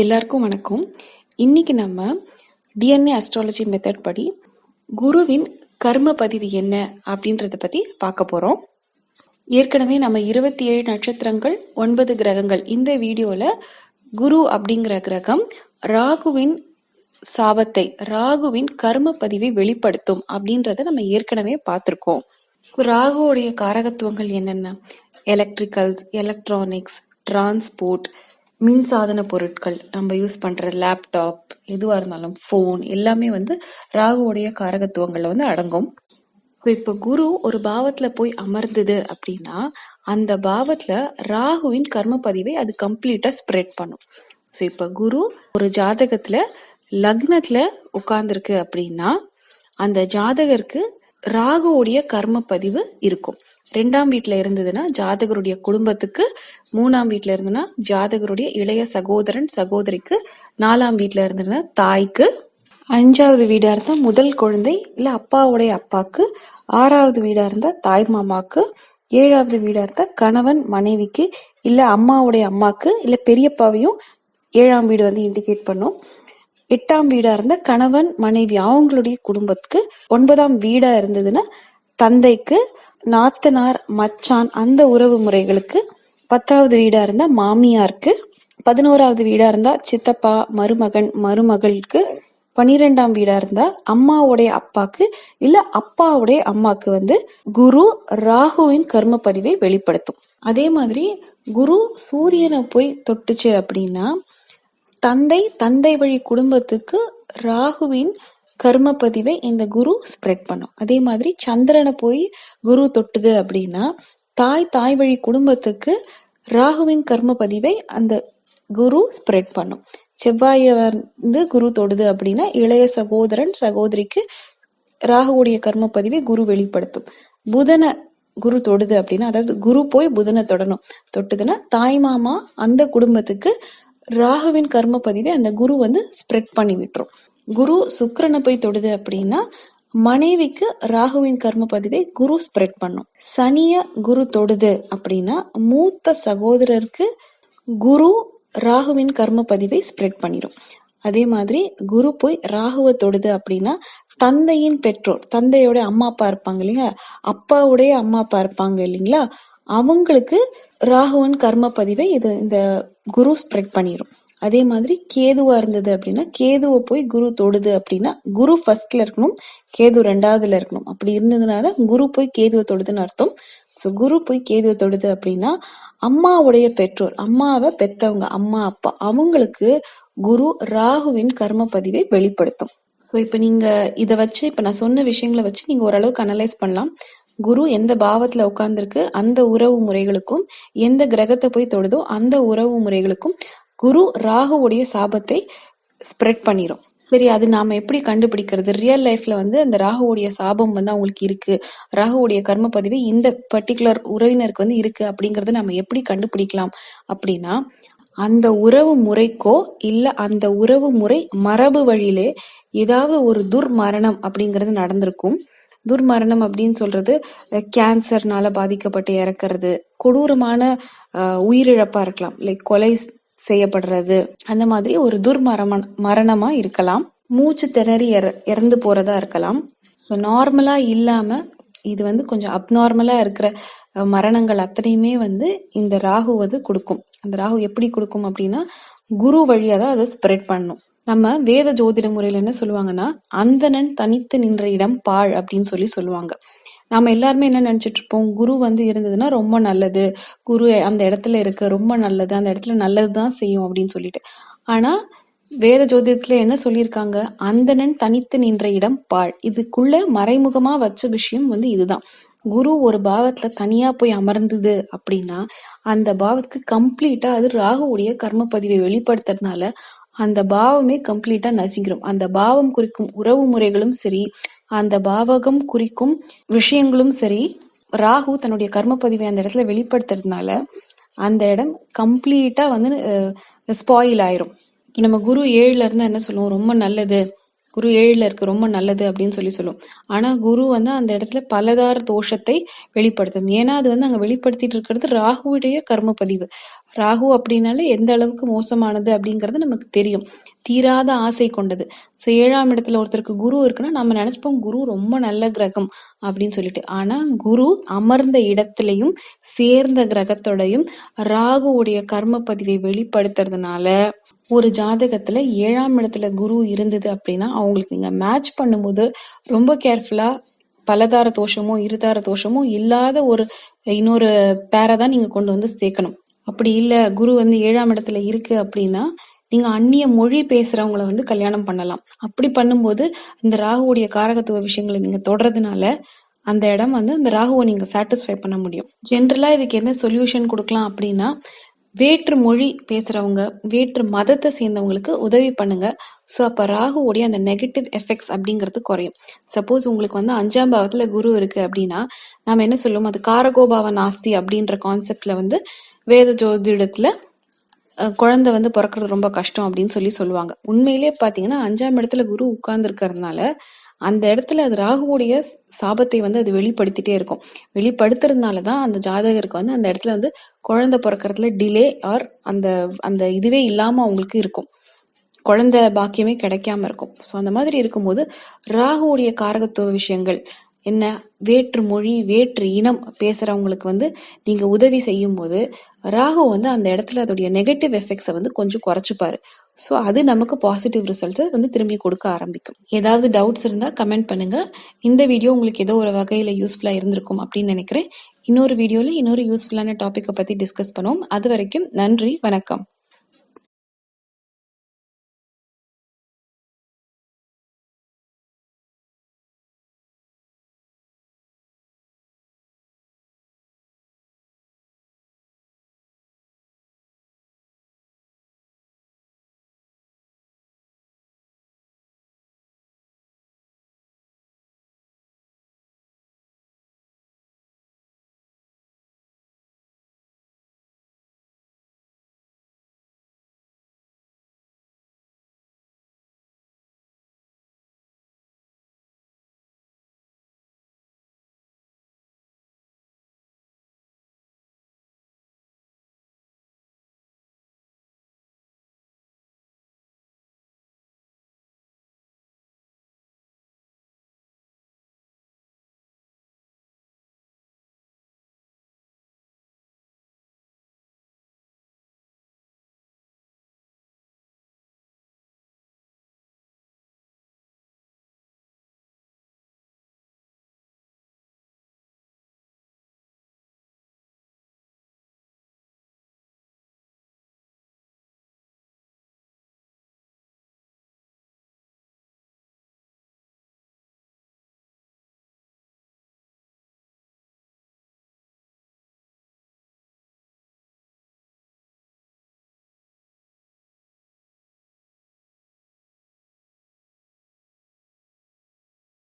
எல்லாருக்கும் வணக்கம். இன்னைக்கு நம்ம டிஎன்ஏ அஸ்ட்ராலஜி மெத்தட் படி குருவின் கர்ம பதிவு என்ன அப்படின்றத பத்தி பார்க்க போறோம். ஏற்கனவே நம்ம இருபத்தி ஏழு நட்சத்திரங்கள் ஒன்பது கிரகங்கள் இந்த வீடியோல குரு அப்படிங்கிற கிரகம் ராகுவின் சாபத்தை ராகுவின் கர்ம பதிவை வெளிப்படுத்தும் அப்படின்றத நம்ம ஏற்கனவே பார்த்துருக்கோம். ஸோ ராகுவோடைய காரகத்துவங்கள் என்னென்ன? எலக்ட்ரிக்கல்ஸ் எலக்ட்ரானிக்ஸ் டிரான்ஸ்போர்ட் மின்சாதன பொருட்கள் நம்ம யூஸ் பண்ற லேப்டாப் எதுவாக இருந்தாலும் ஃபோன் எல்லாமே வந்து ராகுவோடைய காரகத்துவங்கள்ல வந்து அடங்கும். ஸோ இப்போ குரு ஒரு பாவத்தில் போய் அமர்ந்தது அப்படின்னா அந்த பாவத்தில் ராகுவின் கர்ம பதிவை அது கம்ப்ளீட்டாக ஸ்ப்ரெட் பண்ணும். ஸோ இப்போ குரு ஒரு ஜாதகத்தில் லக்னத்தில் உட்கார்ந்துருக்கு அப்படின்னா அந்த ஜாதகருக்கு ராகுவோடைய கர்ம பதிவு இருக்கும். ரெண்டாம் வீட்டில் இருந்ததுன்னா ஜாதகருடைய குடும்பத்துக்கு மூணாம் வீட்டில் இருந்ததுன்னா ஜாதகருடைய இளைய சகோதரன் சகோதரிக்கு நாலாம் வீட்டில் இருந்ததுன்னா தாய்க்கு. அஞ்சாவது வீடாக இருந்தால் முதல் குழந்தை இல்லை அப்பாவுடைய அப்பாக்கு. ஆறாவது வீடாக இருந்தால் தாய் மாமாக்கு. ஏழாவது வீடாக இருந்தால் கணவன் மனைவிக்கு இல்லை அம்மாவுடைய அம்மாவுக்கு இல்லை பெரியப்பாவையும் ஏழாம் வீடு வந்து இண்டிகேட் பண்ணும். எட்டாம் வீடா இருந்தால் கணவன் மனைவி அவங்களுடைய குடும்பத்துக்கு. ஒன்பதாம் வீடா இருந்ததுன்னா தந்தைக்கு. நாத்தனார் மச்சான் அந்த உறவு முறைகளுக்கு பத்தாவது வீடா இருந்தா மாமியாருக்கு பதினோராவது வீடா இருந்தா சித்தப்பா மருமகன் மருமகளுக்கு பனிரெண்டாம் வீடா இருந்தா அம்மாவுடைய அப்பாக்கு இல்ல அப்பாவுடைய அம்மாக்கு வந்து குரு ராகுவின் கர்ம பதிவை வெளிப்படுத்தும். அதே மாதிரி குரு சூரியனை போய் தொட்டுச்சு அப்படின்னா தந்தை தந்தை வழி குடும்பத்துக்கு ராகுவின் கர்ம பதிவை இந்த குரு ஸ்ப்ரெட் பண்ணும். அதே மாதிரி சந்திரனை போய் குரு தொட்டுது அப்படின்னா தாய் தாய் வழி குடும்பத்துக்கு ராகுவின் கர்ம பதிவை அந்த குரு ஸ்ப்ரெட் பண்ணும். செவ்வாயை வந்து குரு தொடுது அப்படின்னா இளைய சகோதரன் சகோதரிக்கு ராகுவுடைய கர்ம பதிவை குரு வெளிப்படுத்தும். புதனை குரு தொடுது அப்படின்னா அதாவது குரு போய் புதனை தொடணும். தொட்டுதுன்னா தாய் மாமா அந்த குடும்பத்துக்கு ராகுவின் கர்ம பதிவை அந்த குரு வந்து ஸ்ப்ரெட் பண்ணி விட்டுரும். குரு சுக்கரனை போய் தொடுது அப்படின்னா மனைவிக்கு ராகுவின் கர்ம பதிவை குரு ஸ்ப்ரெட் பண்ணும். சனிய குரு தொடுது அப்படின்னா மூத்த சகோதரருக்கு குரு ராகுவின் கர்ம பதிவை ஸ்ப்ரெட் பண்ணிடும் அதே மாதிரி குரு போய் ராகுவை தொடுது அப்படின்னா தந்தையின் பெற்றோர் தந்தையோட அம்மா அப்பா இருப்பாங்க இல்லைங்களா? அப்பாவுடைய அம்மா அப்பா இருப்பாங்க இல்லைங்களா? அவங்களுக்கு ராகுவின் கர்ம பதிவை இது இந்த குரு ஸ்ப்ரெட் பண்ணிடும் அதே மாதிரி கேதுவா இருந்தது அப்படின்னா கேதுவை போய் குரு தொடுது அப்படின்னா குரு ஃபர்ஸ்ட்ல இருக்கணும் கேது ரெண்டாவதுல இருக்கணும். அப்படி இருந்ததுனால குரு போய் கேதுவை தொடுதுன்னு அர்த்தம். ஸோ குரு போய் கேதுவை தொடுது அப்படின்னா அம்மாவுடைய பெற்றோர் அம்மாவை பெத்தவங்க அம்மா அப்பா அவங்களுக்கு குரு ராகுவின் கர்ம பதிவை வெளிப்படுத்தும். ஸோ இப்போ நீங்க இதை வச்சு இப்போ நான் சொன்ன விஷயங்களை வச்சு நீங்க ஓரளவுக்கு அனலைஸ் பண்ணலாம். குரு எந்த பாவத்துல உட்கார்ந்துருக்கு அந்த உறவு முறைகளுக்கும் எந்த கிரகத்தை போய் தொடுதோ அந்த உறவு முறைகளுக்கும் குரு ராகுவுடைய சாபத்தை ஸ்ப்ரெட் பண்ணிரும். சரி அது நாம எப்படி கண்டுபிடிக்கிறது? ரியல் லைஃப்ல வந்து அந்த ராகுவுடைய சாபம் வந்து அவங்களுக்கு இருக்கு. ராகுவுடைய கர்ம பதிவு இந்த பர்டிகுலர் உறவினருக்கு வந்து இருக்கு அப்படிங்கறத நம்ம எப்படி கண்டுபிடிக்கலாம்? அப்படின்னா அந்த உறவு முறைக்கோ இல்ல அந்த உறவு முறை மரபு வழியிலே ஏதாவது ஒரு துர்மரணம் அப்படிங்கிறது நடந்திருக்கும். துர்மரணம் அப்படின்னு சொல்றது கேன்சர்னால பாதிக்கப்பட்டு இறக்கிறது கொடூரமான உயிரிழப்பா இருக்கலாம். லைக் கொலை செய்யப்படுறது. அந்த மாதிரி ஒரு துர்மரண மரணமா இருக்கலாம். மூச்சு திணறி இறந்து போறதா இருக்கலாம். ஸோ நார்மலா இல்லாம இது வந்து கொஞ்சம் அப்நார்மலா இருக்கிற மரணங்கள் அத்தனையுமே வந்து இந்த ராகு வந்து கொடுக்கும். அந்த ராகு எப்படி கொடுக்கும் அப்படின்னா குரு வழியா தான் அதை ஸ்ப்ரெட் பண்ணும். நம்ம வேத ஜோதிட முறையில என்ன சொல்லுவாங்கன்னா அந்தணன் தனித்து நின்ற இடம் பாழ் அப்படின்னு சொல்லி சொல்லுவாங்க. நாம் எல்லாருமே என்ன நினச்சிட்டு இருப்போம்? குரு வந்து இருந்ததுன்னா ரொம்ப நல்லது. குரு அந்த இடத்துல இருக்க ரொம்ப நல்லது. அந்த இடத்துல நல்லது தான் செய்யும் அப்படின்னு சொல்லிட்டு. ஆனால் வேத ஜோதிடத்துல என்ன சொல்லியிருக்காங்க? அந்தணன் தனித்து நின்ற இடம் பாழ். இதுக்குள்ள மறைமுகமா வச்ச விஷயம் வந்து இதுதான். குரு ஒரு பாவத்துல தனியா போய் அமர்ந்தது அப்படின்னா அந்த பாவத்துக்கு கம்ப்ளீட்டா அது ராகுவுடைய கர்ம பதிவை வெளிப்படுத்துறதுனால அந்த பாவமே கம்ப்ளீட்டா நசிங்கிரும். அந்த பாவம் குறிக்கும் உறவு முறைகளும் சரி அந்த பாவகம் குறிக்கும் விஷயங்களும் சரி ராகு தன்னுடைய கர்ம பதிவை அந்த இடத்துல வெளிப்படுத்துறதுனால அந்த இடம் கம்ப்ளீட்டா வந்து ஸ்பாயில் ஆயிரும். நம்ம குரு ஏழுல இருந்து என்ன சொல்லுவோம்? ரொம்ப நல்லது. குரு ஏழில் இருக்கு ரொம்ப நல்லது அப்படின்னு சொல்லி சொல்லும். ஆனால் குரு வந்து அந்த இடத்துல பலதார தோஷத்தை வெளிப்படுத்தும். ஏன்னா அது வந்து அங்கே வெளிப்படுத்திட்டு இருக்கிறது ராகுவுடைய கர்ம பதிவு. ராகு அப்படின்னாலே எந்த அளவுக்கு மோசமானது அப்படிங்கிறது நமக்கு தெரியும். தீராத ஆசை கொண்டது. ஸோ ஏழாம் இடத்துல ஒருத்தருக்கு குரு இருக்குன்னா நம்ம நினச்சிப்போம் குரு ரொம்ப நல்ல கிரகம் அப்படின்னு சொல்லிட்டு. ஆனால் குரு அமர்ந்த இடத்துலையும் சேர்ந்த கிரகத்தோடையும் ராகுவுடைய கர்ம பதிவை வெளிப்படுத்துறதுனால ஒரு ஜாதகத்துல ஏழாம் இடத்துல குரு இருந்தது அப்படின்னா அவங்களுக்கு நீங்க மேட்ச் பண்ணும்போது ரொம்ப கேர்ஃபுல்லா பலதார தோஷமோ இருதார தோஷமோ இல்லாத ஒரு இன்னொரு பேரை தான் நீங்க கொண்டு வந்து சேர்க்கணும். அப்படி இல்ல குரு வந்து ஏழாம் இடத்துல இருக்கு அப்படின்னா நீங்க அந்நிய மொழி பேசுறவங்கள வந்து கல்யாணம் பண்ணலாம். அப்படி பண்ணும்போது இந்த ராகுவுடைய காரகத்துவ விஷயங்களை நீங்க தொடறதுனால அந்த இடம் வந்து அந்த ராகுவை நீங்க சாட்டிஸ்ஃபை பண்ண முடியும். ஜென்ரலா இதுக்கு என்ன சொல்யூஷன் கொடுக்கலாம் அப்படின்னா வேற்று மொழி பேசுறவங்க வேற்று மதத்தை சேர்ந்தவங்களுக்கு உதவி பண்ணுங்க. ஸோ அப்போ ராகுவோடைய அந்த நெகட்டிவ் எஃபெக்ட்ஸ் அப்படிங்கிறது குறையும். சப்போஸ் உங்களுக்கு வந்து அஞ்சாம் பாவத்தில் குரு இருக்கு அப்படின்னா நம்ம என்ன சொல்லுவோம்? அது காரகோபாவ நாஸ்தி அப்படின்ற கான்செப்ட்ல வந்து வேத ஜோதிடத்தில் குழந்தை வந்து பிறக்கிறது ரொம்ப கஷ்டம் அப்படின்னு சொல்லி சொல்லுவாங்க. உண்மையிலே பாத்தீங்கன்னா அஞ்சாம் இடத்துல குரு உட்கார்ந்துருக்கறதுனால அந்த இடத்துல அது ராகுவுடைய சாபத்தை வந்து அது வெளிப்படுத்திட்டே இருக்கும். வெளிப்படுத்துறதுனால தான் அந்த ஜாதகருக்கு வந்து அந்த இடத்துல வந்து குழந்தை பிறக்கறதுல டிலே ஆர் அந்த அந்த இதுவே இல்லாம அவங்களுக்கு இருக்கும். குழந்தை பாக்கியமே கிடைக்காம இருக்கும். ஸோ அந்த மாதிரி இருக்கும்போது ராகுவுடைய காரகத்துவ விஷயங்கள் என்ன? வேற்று மொழி வேற்று இனம் பேசுறவங்களுக்கு வந்து நீங்க உதவி செய்யும் போது ராகு வந்து அந்த இடத்துல அதோடைய நெகட்டிவ் எஃபெக்ட்ஸை வந்து கொஞ்சம் குறைச்சிப்பாரு. ஸோ அது நமக்கு பாசிட்டிவ் ரிசல்ட்ஸை வந்து திரும்பி கொடுக்க ஆரம்பிக்கும். ஏதாவது டவுட்ஸ் இருந்தால் கமெண்ட் பண்ணுங்க. இந்த வீடியோ உங்களுக்கு ஏதோ ஒரு வகையில் யூஸ்ஃபுல்லாக இருந்திருக்கும் அப்படின்னு நினைக்கிறேன். இன்னொரு வீடியோவில் இன்னொரு யூஸ்ஃபுல்லான டாப்பிக்கை பற்றி டிஸ்கஸ் பண்ணுவோம். அது வரைக்கும் நன்றி வணக்கம்.